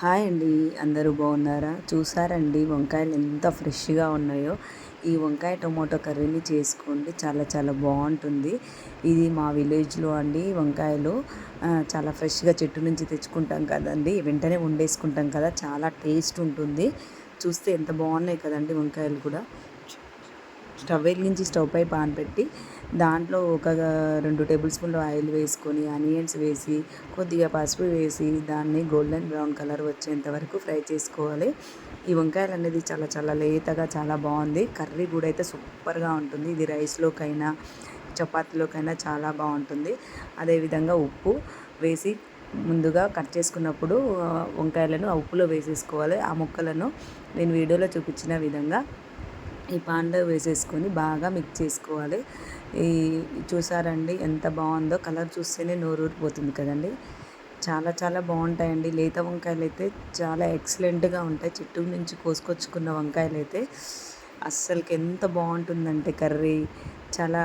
Hi అండి అందరూ బాగున్నారా? చూసారండి వంకాయలు ఎంత ఫ్రెష్గా ఉన్నాయో. ఈ వంకాయ టొమాటో కర్రీని చేసుకోండి చాలా చాలా బాగుంటుంది. ఇది మా విలేజ్లో అండి వంకాయలు. చాలా ఫ్రెష్గా చెట్టు నుంచి తెచ్చుకుంటాం కదండి వెంటనే వండేసుకుంటాం కదా చాలా టేస్ట్ ఉంటుంది. చూస్తే ఎంత బాగున్నాయి కదండి వంకాయలు కూడా. స్టవ్ వెలిగించి స్టవ్ పై పాన్ పెట్టి దాంట్లో ఒక రెండు టేబుల్ స్పూన్లు ఆయిల్ వేసుకొని ఆనియన్స్ వేసి కొద్దిగా పసుపు వేసి దాన్ని గోల్డెన్ బ్రౌన్ కలర్ వచ్చేంత వరకు ఫ్రై చేసుకోవాలి. ఈ వంకాయలు అనేది చాలా చాలా లేతగా చాలా బాగుంది. కర్రీ కూడా అయితే సూపర్గా ఉంటుంది. ఇది రైస్లోకైనా చపాతీలోకైనా చాలా బాగుంటుంది. అదేవిధంగా ఉప్పు వేసి ముందుగా కట్ చేసుకున్నప్పుడు వంకాయలను ఆ ఉప్పులో వేసేసుకోవాలి. ఆ ముక్కలను నేను వీడియోలో చూపించిన విధంగా ఈ పాన్లో వేసేసుకొని బాగా మిక్స్ చేసుకోవాలి. ఈ చూసారండి ఎంత బాగుందో? కలర్ చూస్తేనే నోరు ఊరిపోతుంది కదండి. చాలా చాలా బాగుంటాయండి. లేత వంకాయలు అయితే చాలా ఎక్సలెంట్గా ఉంటాయి. చెట్టు నుంచి కోసుకొచ్చుకున్న వంకాయలు అయితే అస్సలకి ఎంత బాగుంటుందంటే కర్రీ. చాలా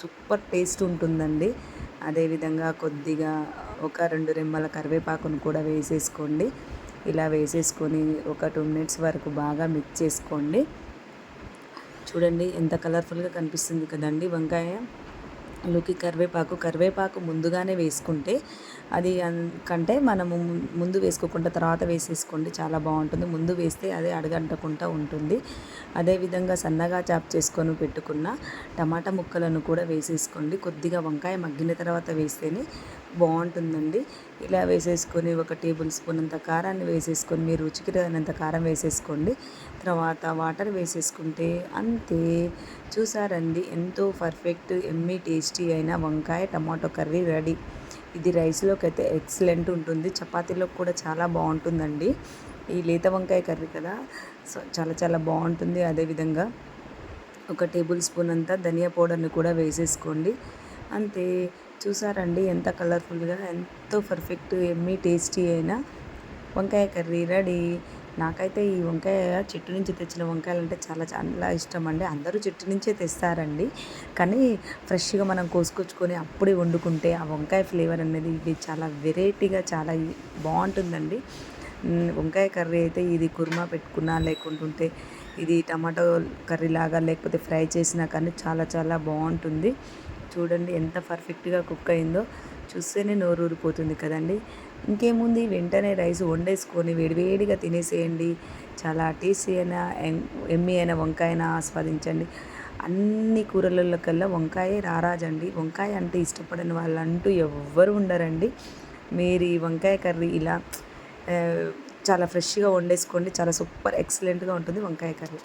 సూపర్ టేస్ట్ ఉంటుందండి. అదేవిధంగా కొద్దిగా ఒక రెండు రెమ్మల కరివేపాకును కూడా వేసేసుకోండి. ఇలా వేసేసుకొని ఒక టూ మినిట్స్ వరకు బాగా మిక్స్ చేసుకోండి. చూడండి ఎంత కలర్ఫుల్గా కనిపిస్తుంది కదండి వంకాయ. లోకి కరివేపాకు కరివేపాకు ముందుగానే వేసుకుంటే అది కంటే మనము ముందు వేసుకోకుండా తర్వాత వేసేసుకోండి చాలా బాగుంటుంది. ముందు వేస్తే అదే అడగంటకుండా ఉంటుంది. అదేవిధంగా సన్నగా చాప్ చేసుకొని పెట్టుకున్న టమాటా ముక్కలను కూడా వేసేసుకోండి. కొద్దిగా వంకాయ మగ్గిన తర్వాత వేస్తేనే బాగుంటుందండి. ఇలా వేసేసుకొని ఒక టేబుల్ స్పూన్ అంత కారాన్ని వేసేసుకొని మీరు రుచికి తగినంత కారం వేసేసుకోండి. తర్వాత వాటర్ వేసేసుకుంటే అంతే. చూసారండి ఎంతో పర్ఫెక్ట్ ఎమ్మీ టేస్టీ అయిన వంకాయ టమాటో కర్రీ రెడీ. ఇది రైస్లోకి అయితే ఎక్సలెంట్ ఉంటుంది. చపాతీలోకి కూడా చాలా బాగుంటుందండి. ఈ లేత వంకాయ కర్రీ కదా సో చాలా చాలా బాగుంటుంది అదేవిధంగా. ఒక టేబుల్ స్పూన్ అంతా ధనియా పౌడర్ని కూడా వేసేసుకోండి. అంతే. చూసారండి ఎంత కలర్ఫుల్గా ఎంతో పర్ఫెక్ట్ ఎమ్మి టేస్టీ అయినా వంకాయ కర్రీ రెడీ. నాకైతే ఈ వంకాయ చెట్టు నుంచి తెచ్చిన వంకాయలు అంటే చాలా చాలా ఇష్టం అండి. అందరూ చెట్టు నుంచే తెస్తారండి. కానీ ఫ్రెష్గా మనం కోసుకొచ్చుకొని అప్పుడే వండుకుంటే ఆ వంకాయ ఫ్లేవర్ అనేది ఇది చాలా వెరైటీగా చాలా బాగుంటుందండి. వంకాయ కర్రీ అయితే ఇది కుర్మా పెట్టుకున్నా లేకుంటుంటే ఇది టమాటో కర్రీ లాగా లేకపోతే ఫ్రై చేసినా కానీ చాలా చాలా బాగుంటుంది. చూడండి ఎంత పర్ఫెక్ట్గా కుక్ అయిందో. చూస్తేనే నోరు ఊరిపోతుంది కదండి. ఇంకేముంది? వెంటనే రైస్ వండేసుకొని వేడివేడిగా తినేసేయండి. చాలా టేస్టీ అయినా ఎమ్మి అయినా వంకాయ అయినా ఆస్వాదించండి. అన్ని కూరలలో కల్లా వంకాయ రారాజండి. వంకాయ అంటే ఇష్టపడని వాళ్ళంటూ ఎవ్వరు ఉండరండి. మీరు ఈ వంకాయ కర్రీ ఇలా చాలా ఫ్రెష్గా వండేసుకోండి. చాలా సూపర్ ఎక్సలెంట్గా ఉంటుంది వంకాయ కర్రీ.